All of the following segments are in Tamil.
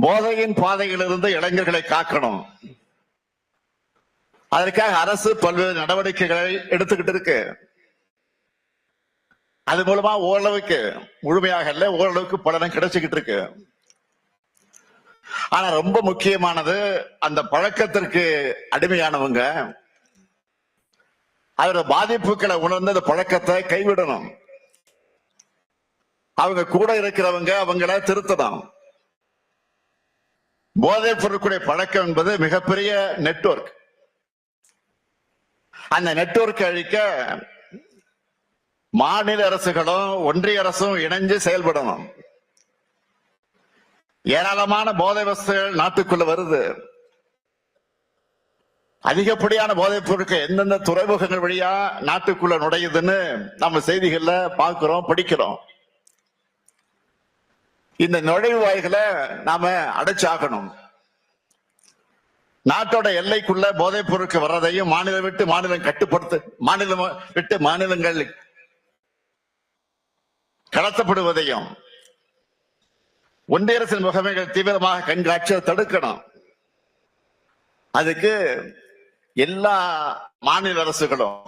போதையின் பாதையிலிருந்து இளைஞர்களை காக்கணும். அதற்காக அரசு பல்வேறு நடவடிக்கைகளை எடுத்துக்கிட்டு இருக்கு. அது மூலமா ஓரளவுக்கு முழுமையாக இல்ல ஓரளவுக்கு பலனும் கிடைச்சுக்கிட்டு இருக்கு. ஆனா ரொம்ப முக்கியமானது அந்த பழக்கத்திற்கு அடிமையானவங்க அதோட பாதிப்புகளை உணர்ந்து அந்த பழக்கத்தை கைவிடணும். அவங்க கூட இருக்கிறவங்க அவங்கள திருத்தணும். போதைப் பொருட்களுடைய பழக்கம் என்பது மிகப்பெரிய நெட்வொர்க். அந்த நெட்வொர்க் அழிக்க மாநில அரசுகளும் ஒன்றிய அரசும் இணைஞ்சு செயல்படணும். ஏராளமான போதை வசதிகள் நாட்டுக்குள்ள வருது. அதிகப்படியான போதைப் பொருட்கள் எந்தெந்த துறைமுகங்கள் வழியா நாட்டுக்குள்ள நுழையுதுன்னு நம்ம செய்திகள்ல பார்க்கிறோம் படிக்கிறோம். இந்த நுழைவு வாய்களை நாம அடைச்சாகணும். நாட்டோட எல்லைக்குள்ள போதைப் பொருட்கள் வர்றதையும் மாநிலம் விட்டு மாநிலம் கட்டுப்படுத்த மாநிலம் விட்டு மாநிலங்கள் கடத்தப்படுவதையும் ஒன்றிய அரசின் முகமைகள் தீவிரமாக கண்காட்சியை தடுக்கணும். அதுக்கு எல்லா மாநில அரசுகளும்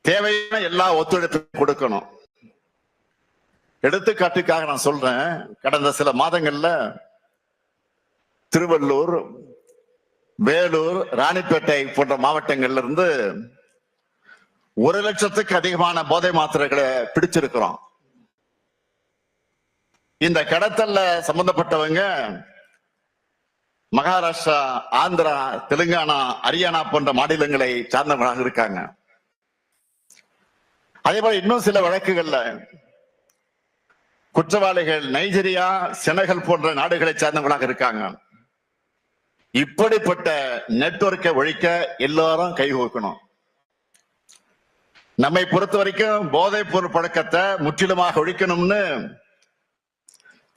தேவையான எல்லா ஒத்துழைப்பு கொடுக்கணும். எடுத்துக்காட்டுக்காக நான் சொல்றேன். கடந்த சில மாதங்கள்ல திருவள்ளூர் வேலூர் ராணிப்பேட்டை போன்ற மாவட்டங்கள்ல இருந்து ஒரு லட்சத்துக்கு அதிகமான போதை மாத்திரைகளை பிடிச்சிருக்கிறோம். இந்த கடத்தல்ல சம்பந்தப்பட்டவங்க மகாராஷ்டிரா ஆந்திரா தெலுங்கானா ஹரியானா போன்ற மாநிலங்களை சார்ந்தவர்களாக இருக்காங்க. அதே போல இன்னும் சில வழக்குகள்ல குற்றவாளிகள் நைஜீரியா செனகல் போன்ற நாடுகளை சேர்ந்தவங்களாக இருக்காங்க. இப்படிப்பட்ட நெட்வொர்க்கை ஒழிக்க எல்லாரும் கைகோக்கணும் நம்மை பொறுத்த வரைக்கும் போதைப் பொருள் பழக்கத்தை முற்றிலுமாக ஒழிக்கணும்னு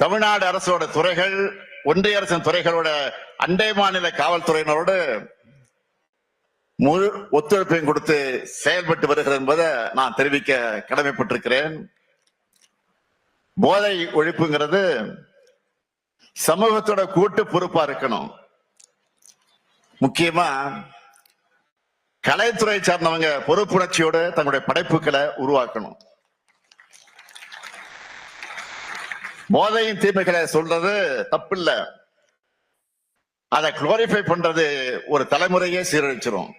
தமிழ்நாடு அரசோட துறைகள் ஒன்றிய அரசின் துறைகளோட அண்டை மாநில காவல்துறையினரோடு முழு ஒத்துழைப்பையும் கொடுத்து செயல்பட்டு வருகிறது என்பதை நான் தெரிவிக்க கடமைப்பட்டிருக்கிறேன். போதை ஒழிப்புங்கிறது சமூகத்தோட கூட்டு பொறுப்பா இருக்கணும். முக்கியமா கலைத்துறை சார்ந்தவங்க பொறுப்புணர்ச்சியோடு தங்களுடைய படைப்புகளை உருவாக்கணும். போதையின் தீமைகளை சொல்றது தப்பில்ல. அதை குளோரிஃபை பண்றது ஒரு தலைமுறையே சீரழிச்சிரும்.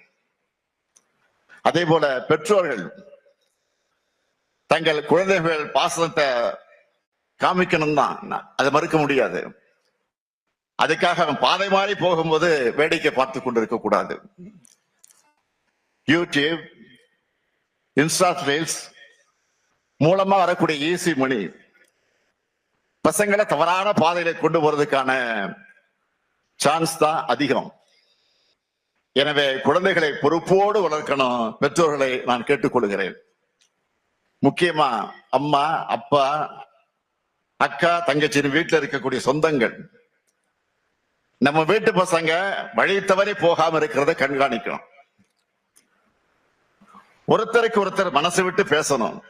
அதே போல பெற்றோர்கள் தங்கள் குழந்தைகள் பாசனத்தை காமிக்கணும் தான் அதை மறுக்க முடியாது. அதுக்காக அவன் பாதை மாறி போகும்போது வேடிக்கை பார்த்து கொண்டிருக்க கூடாது. யூடியூப் இன்ஸ்டா ரீல்ஸ் மூலமா வரக்கூடிய ஈசி மணி பசங்களை தவறான பாதையில கொண்டு போறதுக்கான சான்ஸ் தான் அதிகம். எனவே குழந்தைகளை பொறுப்போடு வளர்க்கணும் பெற்றோர்களை நான் கேட்டுக்கொள்கிறேன் முக்கியமா அம்மா அப்பா அக்கா தங்கச்சின்னு வீட்டுல இருக்கக்கூடிய சொந்தங்கள். நம்ம வீட்டு பசங்க வழி தவறி போகாம இருக்கிறத கண்காணிக்கணும். ஒருத்தருக்கு ஒருத்தர் மனசு விட்டு பேசணும்.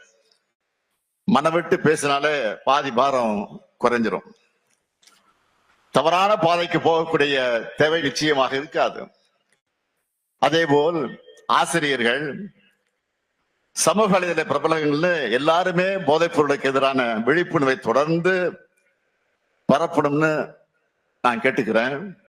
மன விட்டு பேசினாலே பாதி பாரம் குறைஞ்சிரும். தவறான பாதைக்கு போகக்கூடிய தேவை நிச்சயமாக இருக்காது. அதே போல் ஆசிரியர்கள் சமூக வலைதள பிரபலங்கள்னு எல்லாருமே போதைப் பொருளுக்கு எதிரான விழிப்புணர்வை தொடர்ந்து பரப்பணும்னு நான் கேட்டுக்கிறேன்.